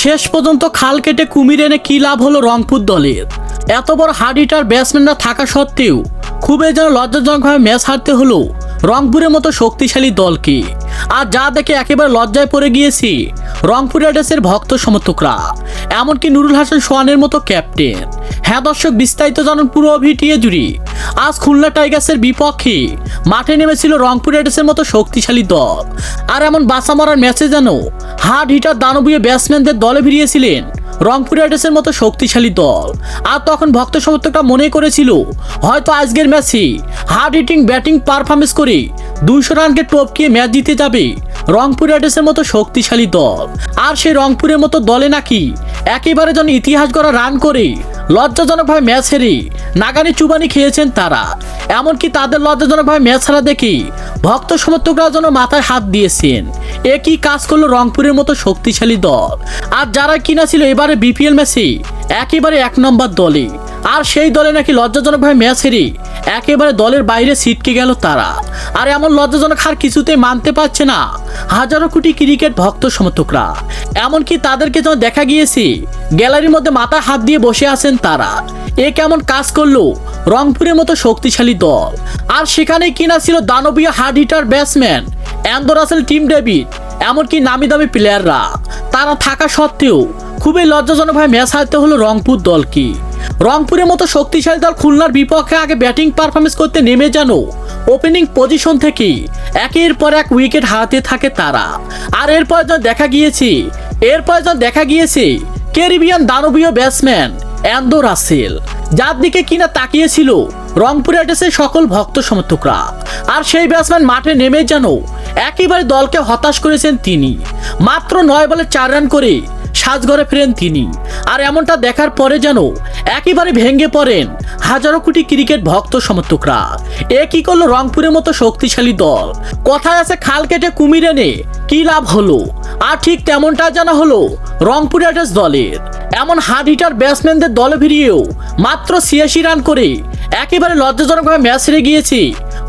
শেষ পর্যন্ত খাল কেটে কুমির এনে কি লাভ হলো রংপুর দলের? এত বড় হার্ড হিটার ব্যাটসম্যানরা থাকা সত্ত্বেও খুবই যেন লজ্জাজনকভাবে ম্যাচ হারতে হলো রংপুরের মতো শক্তিশালী দলকে। আর যা দেখে একেবারে লজ্জায় পড়ে গিয়েছি রংপুর রাইডার্সের ভক্ত সমর্থকরা। এমনকি নুরুল হাসান সোহানের মতো ক্যাপ্টেন হ্যাঁ দর্শক, বিস্তারিত জানুন পুরো ভিটিএ জুড়ি। আজ খুলনা টাইগার্সের বিপক্ষে মাঠে নেমেছিল রংপুর রাইডার্সের মতো শক্তিশালী দল। আর এমন বাসা মারার ম্যাচে যেন হার্ড হিটার দানবীয় ব্যাটসম্যানদের দলে ভিড়িয়েছিলেন রংপুর রাইডার্সের মতো শক্তিশালী দল। আর তখন ভক্ত সমর্থকরা মনে করেছিল, হয়তো আজকের ম্যাচে হার্ড হিটিং ব্যাটিং পারফরমেন্স করে দুইশো রানকে টপকিয়ে ম্যাচ জিতে যাবে রংপুর রাইডার্সের মতো শক্তিশালী দল। আর সেই রংপুরের মতো দলে নাকি একেবারে যেন ইতিহাস গড়া রান করে লজ্জাজনকভাবে ম্যাচ হেরে নাগানি চুবানি খেয়েছেন তারা। এমনকি তাদের লজ্জাজনকভাবে ম্যাচ হারা দেখে ভক্ত সমর্থকরা যেন মাথায় হাত দিয়েছেন। এ কি কাজ করল রংপুরের মতো শক্তিশালী দল। আর যারা কিনা ছিল এবারে বিপিএল ম্যাচে, একেবারে এক নম্বর দলে। আর সেই দলে নাকি লজ্জাজনকভাবে ম্যাচ হেরে একেবারে দলের বাইরে ছিটকে গেল তারা। আর এমন লজ্জাজনক হার কিছুতেই মানতে পারছে না হাজারো কোটি ক্রিকেট ভক্ত সমর্থকরা। এমনকি তাদেরকে যেন দেখা গিয়েছে, গ্যালারির মধ্যে মাথায় হাত দিয়ে বসে আছেন তারা। এ কেমন কাজ করল রংপুরের মতো শক্তিশালী দল। আর সেখানে কিনা ছিল দানবীয় hard hitter batsman Andre Russell, Tim David, এমনকি নামি দামি প্লেয়াররা। তারা থাকা সত্ত্বেও খুবই লজ্জাজনকভাবে ম্যাচ হারতে হলো রংপুর দলকে। রংপুরের মতো শক্তিশালী দল খুলনার বিপক্ষে আগে ব্যাটিং পারফরমেন্স করতে নেমে যেন ওপেনিং পজিশন থেকে একের পর এক উইকেট হারাতে থাকে তারা। আর এরপর যখন দেখা গিয়েছে, এরপর যখন দেখা গিয়েছে, ক্যারিবিয়ান দানবীয় ব্যাটসম্যান অ্যান্ডো রাসেল। যার দিকে কিনা তাকিয়েছিল রংপুর রাইডার্সের সকল ভক্ত সমর্থকরা। আর সেই ব্যাটসম্যান মাঠে নেমে যেন একেবারে দলকে হতাশ করেছেন তিনি। মাত্র নয় বলে চার রান করে সাজঘরে ফেরেন তিনি। আর এমনটা দেখার পরে যেন একেবারে ভেঙে পড়েন হাজারো কোটি ক্রিকেট ভক্ত সমর্থকরা। এ কি করল রংপুরের মতো শক্তিশালী দল? কথায় আছে খাল কেটে কুমির এনে? কি লাভ হলো? আর ঠিক তেমনটা জানা হলো রংপুর রাইডার্স দলের। এমন হার্ড হিটার ব্যাটসম্যানদের দলে ভিড়িয়েও মাত্র ছিয়াশি রান করে একেবারে লজ্জাজনকভাবে ম্যাচ হেরে গিয়েছে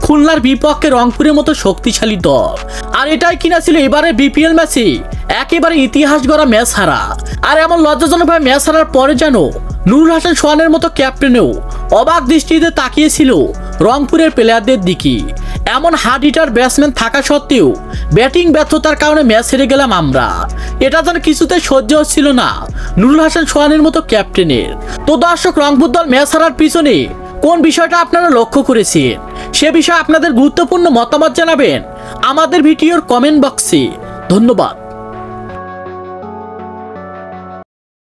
খুলনার বিপক্ষে রংপুরের মতো শক্তিশালী দল। আর এটাই কিনা ছিল এবারে বিপিএল ম্যাচে একেবারে ইতিহাস গড়া ম্যাচ হারা। আর এমন লজ্জাজনকভাবে ম্যাচ হারার পরে যেন নুরুল হাসান সোহানের মতো ক্যাপ্টেনেও অবাক দৃষ্টিতে তাকিয়েছিল রংপুরের প্লেয়ারদের দিকে। এমন হার্ড হিটার ব্যাটসম্যান থাকা সত্ত্বেও ব্যাটিং ব্যর্থতার কারণে ম্যাচ হেরে গেলাম আমরা। এটা যেন কিছুতে সহ্য হচ্ছিল না নুরুল হাসান সোহানের মতো ক্যাপ্টেনের। তো দর্শক, রংপুর দল ম্যাচ হারার পিছনে কোন বিষয়টা আপনারা লক্ষ্য করেছেন? সে বিষয়ে আপনাদের গুরুত্বপূর্ণ মতামত জানাবেন আমাদের ভিডিওর কমেন্ট বক্সে ধন্যবাদ।